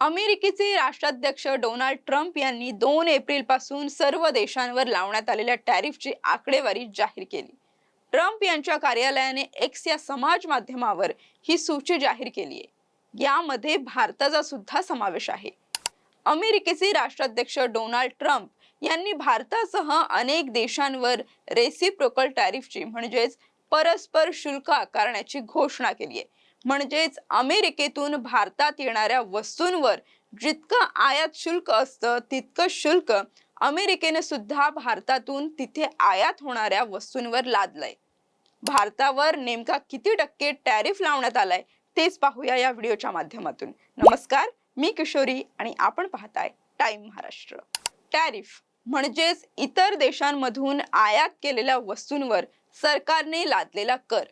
अमेरिकेचे राष्ट्राध्यक्ष Donald Trump यांनी दोन एप्रिलपासून सर्व देशांवर लावण्यात आलेल्या टॅरिफची आकडेवारी जाहीर केली. ट्रम्प यांच्या कार्यालयाने एक्स या समाज माध्यमावर ही सूची जाहीर केली आहे. यामध्ये भारताचा सुद्धा समावेश आहे. अमेरिकेचे राष्ट्राध्यक्ष डोनाल्ड ट्रम्प यांनी भारतासह अनेक देशांवर रेसिप्रोकल टॅरिफची म्हणजेच परस्पर शुल्क आकारण्याची घोषणा केली आहे. म्हणजेच अमेरिकेतून भारतात येणाऱ्या वस्तूंवर जितकं आयात शुल्क असतं तितकं शुल्क अमेरिकेने सुद्धा भारतातून तिथे आयात होणाऱ्या वस्तूंवर लादलंय. भारतावर नेमका किती टक्के टॅरिफ लावण्यात आलाय तेच पाहूया या व्हिडिओच्या माध्यमातून. नमस्कार मी किशोरी आणि आपण पाहताय टाइम महाराष्ट्र. टॅरिफ म्हणजेच इतर देशांमधून आयात केलेल्या वस्तूंवर सरकारने लादलेला कर.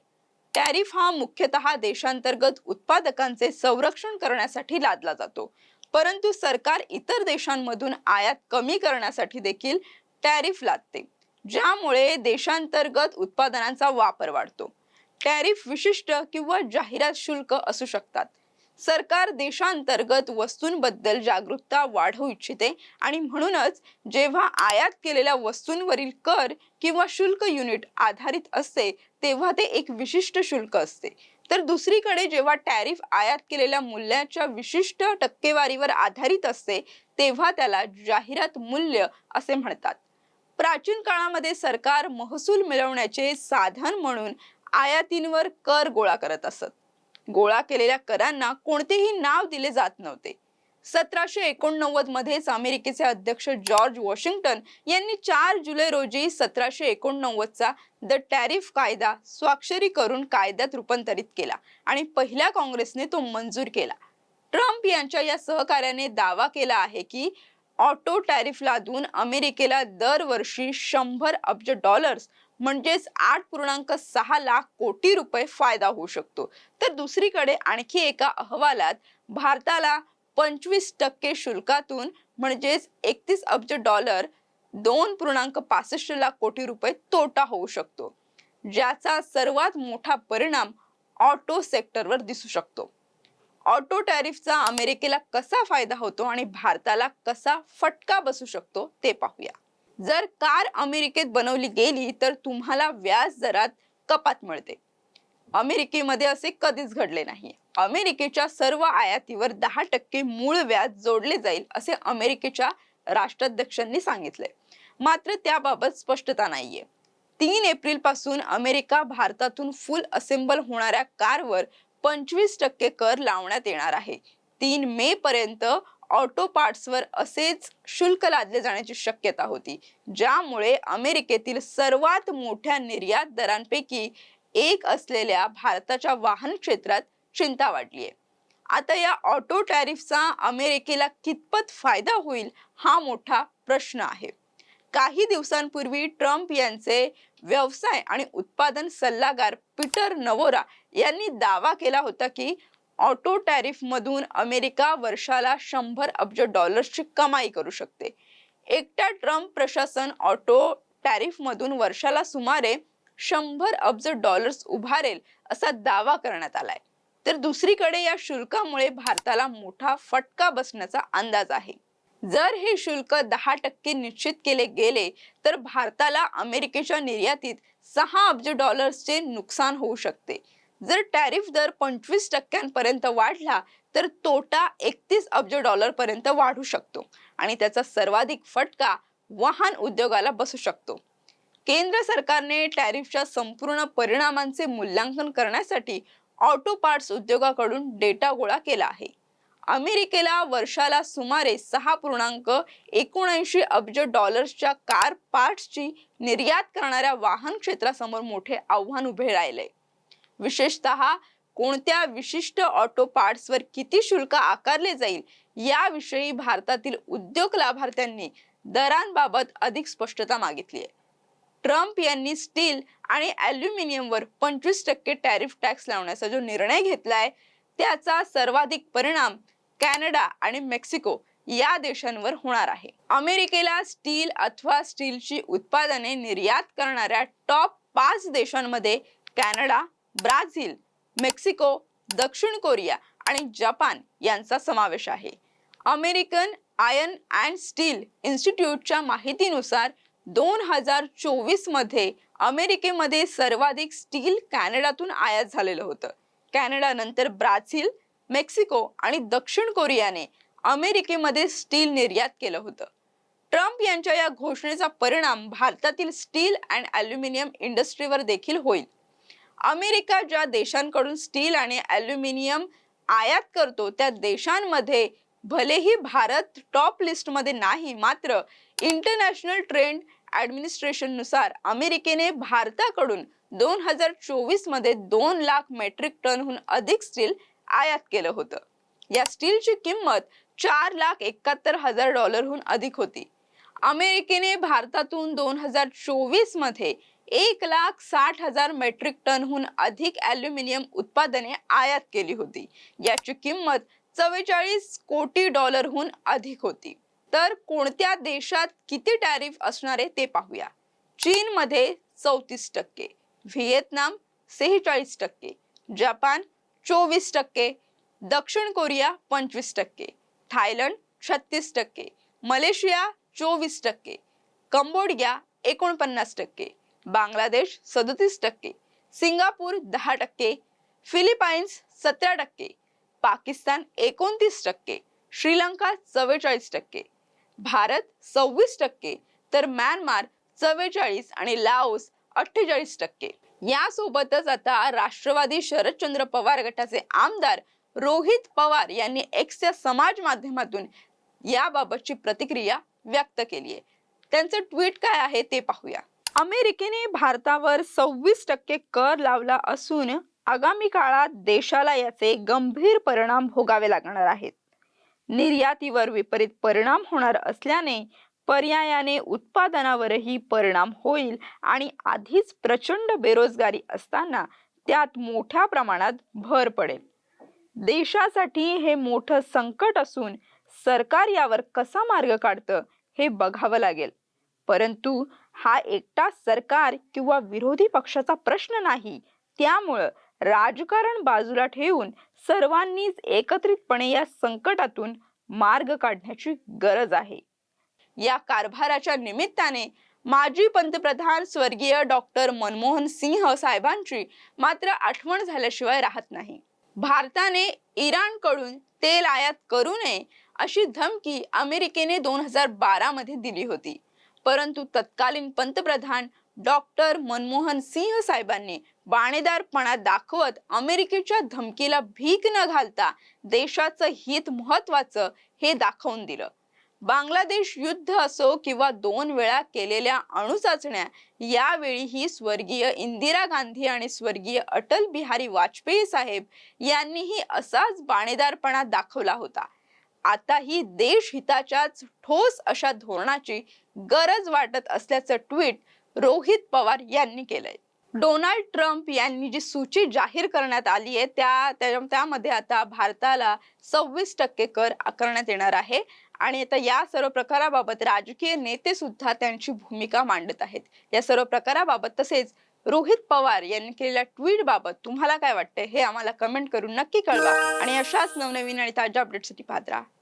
टॅरिफ हा मुख्यतः देशांतर्गत उत्पादकांचे संरक्षण करण्यासाठी लादला जातो. परंतु सरकार इतर देशांमधून आयात कमी करण्यासाठी देखील टॅरिफ लादते ज्यामुळे देशांतर्गत उत्पादनांचा वापर वाढतो. टॅरिफ विशिष्ट किंवा जाहिरात शुल्क असू शकतात. सरकार देशांतर्गत वस्तूंबद्दल जागरूकता वाढवू इच्छिते आणि म्हणूनच जेव्हा आयात केलेल्या वस्तूंवरील कर किंवा शुल्क युनिट आधारित असते तेव्हा ते एक विशिष्ट शुल्क असते. तर दुसरीकडे जेव्हा टॅरिफ आयात केलेल्या मूल्याच्या विशिष्ट टक्केवारीवर आधारित असते तेव्हा त्याला जाहिरात मूल्य असे म्हणतात. प्राचीन काळामध्ये सरकार महसूल मिळवण्याचे साधन म्हणून आयातींवर कर गोळा करत असत. गोळा केलेल्या करांना कोणतेही नाव दिले जात नव्हते. सतराशे एकोणनव्वद मध्येच अमेरिकेचे अध्यक्ष जॉर्ज वॉशिंग्टन यांनी चार जुलै रोजी सतराशे एकोणनव्वदचा द टॅरिफ कायदा स्वाक्षरी करून कायद्यात रूपांतरित केला आणि पहिल्या काँग्रेसने तो मंजूर केला. ट्रम्प यांच्या या सहकार्याने दावा केला आहे की ऑटो टॅरिफ लादून अमेरिकेला दरवर्षी शंभर अब्ज डॉलर्स म्हणजेच आठ पूर्णांक सहा लाख कोटी रुपये फायदा होऊ शकतो. तर दुसरीकडे आणखी एका अहवालात भारताला पंचवीस टक्के शुल्कातून म्हणजेच एकतीस अब्ज डॉलर दोन पूर्णांक पासष्ट लाख कोटी रुपये तोटा होऊ शकतो. ज्याचा सर्वात मोठा परिणाम ऑटो सेक्टरवर दिसू शकतो. ऑटो टॅरिफचा अमेरिकेला कसा फायदा होतो आणि भारताला कसा फटका बसू शकतो ते पाहूया. जर कार अमेरिकेत बनवली गेली तर तुम्हाला व्याज दरात कपात मिळते. अमेरिकेमध्ये असे कधीच घडले नाही. अमेरिकेच्या सर्व आयातीवर दहा टक्के मूळ व्याज जोडले जाईल असे अमेरिकेच्या राष्ट्राध्यक्षांनी सांगितले. मात्र त्याबाबत स्पष्टता नाहीये. तीन एप्रिलपासून अमेरिका भारतातून फुल असेंबल होणाऱ्या कारवर पंचवीस टक्के कर लावण्यात येणार आहे. तीन मे पर्यंत ऑटो पार्ट्सवर असेच शुल्क लादले जाण्याची शक्यता होती ज्यामुळे अमेरिकेतील सर्वात मोठ्या निर्यात दरांपैकी एक असलेल्या भारताच्या वाहन क्षेत्रात चिंता वाढली आहे. आता या ऑटो टॅरिफचा अमेरिकेला कितपत फायदा होईल हा मोठा प्रश्न आहे. काही दिवसांपूर्वी ट्रम्प यांचे व्यवसाय आणि उत्पादन सल्लागार पीटर नवोरा यांनी दावा केला होता की ऑटो टॅरिफ मधून अमेरिका वर्षाला शंभर अब्ज डॉलर्सची कमाई करू शकते. एकट्या ट्रम्प प्रशासन ऑटो टॅरिफ मधून वर्षाला सुमारे शंभर अब्ज डॉलर्स उभारेल असा दावा करण्यात आलाय. तर दुसरीकडे या शुल्कामुळे भारताला मोठा फटका बसण्याचा अंदाज आहे. जर हे शुल्क दहा टक्के निश्चित केले गेले तर भारताला अमेरिकेच्या निर्यातीत सहा अब्ज डॉलर्सचे नुकसान होऊ शकते. जर टॅरिफ दर पंचवीस टक्क्यांपर्यंत वाढला तर तोटा एकतीस अब्ज डॉलर पर्यंत वाढू शकतो आणि त्याचा सर्वाधिक फटका वाहन उद्योगाला बसू शकतो. केंद्र सरकारने टॅरिफच्या संपूर्ण परिणामांचे मूल्यांकन करण्यासाठी ऑटो पार्ट्स उद्योगाकडून डेटा गोळा केला आहे. अमेरिकेला वर्षाला सुमारे सहा पूर्णांक एकोणऐंशी अब्ज डॉलर्सच्या कार पार्ट्सची निर्यात करणाऱ्या वाहन क्षेत्रासमोर मोठे आव्हान उभे राहिले. विशेषतः कोणत्या विशिष्ट ऑटो पार्ट्सवर किती शुल्क आकारले जाईल याविषयी भारतातील उद्योग लाभार्थ्यांनी दरांबाबत अधिक स्पष्टता मागितली आहे. ट्रम्प यांनी स्टील आणि ॲल्युमिनियमवर पंचवीस टक्के टॅरिफ टॅक्स लावण्याचा जो निर्णय घेतला आहे त्याचा सर्वाधिक परिणाम कॅनडा आणि मेक्सिको या देशांवर होणार आहे. अमेरिकेला स्टील अथवा स्टीलची उत्पादने निर्यात करणाऱ्या टॉप पाच देशांमध्ये कॅनडा ब्राझील मेक्सिको दक्षिण कोरिया आणि जपान यांचा समावेश आहे. अमेरिकन आयर्न अँड स्टील इन्स्टिट्यूटच्या माहितीनुसार दोन हजार चोवीसमध्ये अमेरिकेमध्ये सर्वाधिक स्टील कॅनडातून आयात झालेलं होतं. कॅनडानंतर ब्राझील मेक्सिको आणि दक्षिण कोरियाने अमेरिकेमध्ये स्टील निर्यात केलं होतं. ट्रम्प यांच्या या घोषणेचा परिणाम भारतातील स्टील अँड अल्युमिनियम इंडस्ट्रीवर देखील होईल. अमेरिका ज्या देशांकडून स्टील आणि ॲल्युमिनियम आयात करतो त्या देशांमध्ये भलेही भारत टॉप लिस्टमध्ये नाही मात्र इंटरनॅशनल ट्रेंड ॲडमिनिस्ट्रेशननुसार अमेरिकेने भारताकडून दोन हजार चोवीसमध्ये दोन लाख मेट्रिक टनहून अधिक स्टील आयात केलं होतं. या स्टीलची किंमत चार लाख एकाहत्तर हजार डॉलरहून अधिक होती. अमेरिकेने भारतातून दोन हजार चोवीसमध्ये एक लाख साठ हजार मेट्रिक टनहून अधिक ॲल्युमिनियम उत्पादने आयात केली होती. याची किंमत चव्वेचाळीस कोटी डॉलरहून अधिक होती. तर कोणत्या देशात किती टॅरिफ असणारे ते पाहूया. चीनमध्ये चौतीस टक्के व्हिएतनाम सेहेचाळीस टक्के जपान चोवीस टक्के दक्षिण कोरिया पंचवीस टक्के थायलंड छत्तीस टक्के मलेशिया चोवीस टक्के कंबोडिया एकोणपन्नास टक्के बांगलादेश सदतीस टक्के सिंगापूर दहा टक्के फिलिपाईन्स सतरा टक्के पाकिस्तान एकोणतीस टक्के श्रीलंका चव्वेचाळीस टक्के भारत सव्वीस टक्के तर म्यानमार चव्वेचाळीस आणि लाओस अठ्ठेचाळीस टक्के. यासोबतच आता राष्ट्रवादी शरदचंद्र पवार गटाचे आमदार रोहित पवार यांनी एक्सच्या समाज माध्यमातून याबाबतची प्रतिक्रिया व्यक्त केली आहे त्यांचं ट्विट काय आहे ते पाहूया. अमेरिकेने भारतावर सव्वीस टक्के कर लावला असून आगामी काळात देशाला याचे गंभीर परिणाम भोगावे लागणार आहेत. निर्यातीवर विपरीत परिणाम होणार असल्याने पर्यायाने उत्पादनावरही परिणाम होईल आणि आधीच प्रचंड बेरोजगारी असताना त्यात मोठ्या प्रमाणात भर पडेल. देशासाठी हे मोठं संकट असून सरकार यावर कसा मार्ग काढतं हे बघावं लागेल. परंतु हा एकटा सरकार किंवा विरोधी पक्षाचा प्रश्न नाही. त्यामुळं राजकारण बाजूला ठेवून सर्वांनीच एकत्रितपणे या संकटातून मार्ग काढण्याची गरज आहे. या कारभाराच्या निमित्ताने माजी पंतप्रधान स्वर्गीय डॉक्टर मनमोहन सिंह साहेबांची मात्र आठवण झाल्याशिवाय राहत नाही. भारताने इराणकडून तेल आयात करू नये अशी धमकी अमेरिकेने दोन हजार बारा मध्ये दिली होती. परंतु तत्कालीन पंतप्रधान डॉक्टर मनमोहन सिंह साहेबांनी बाणेदारपणा दाखवत अमेरिकेच्या धमकीला भीक न घालता देशाचं हित महत्वाचं हे दाखवून दिलं. बांगलादेश युद्ध असो किंवा दोन वेळा केलेल्या अणुचाचण्या यावेळीही स्वर्गीय इंदिरा गांधी आणि स्वर्गीय अटल बिहारी वाजपेयी साहेब यांनीही असाच बाणेदारपणा दाखवला होता. आता ही देश हिताच्याच ठोस अशा धोरणाची गरज वाटत असल्याचं ट्विट रोहित पवार यांनी केलंय. डोनाल्ड ट्रम्प यांनी जी सूची जाहीर करण्यात आली आहे त्या त्या- त्यामध्ये आता भारताला सव्वीस टक्के कर आकारण्यात येणार आहे आणि आता या सर्व प्रकाराबाबत राजकीय नेते सुद्धा त्यांची भूमिका मांडत आहेत. या सर्व प्रकाराबाबत तसेच रोहित पवार यांनी केलेल्या ट्विट बाबत तुम्हाला काय वाटतंय हे आम्हाला कमेंट करून नक्की कळवा आणि अशाच नवनवीन आणि ताज्या अपडेटसाठी पाहत राहा.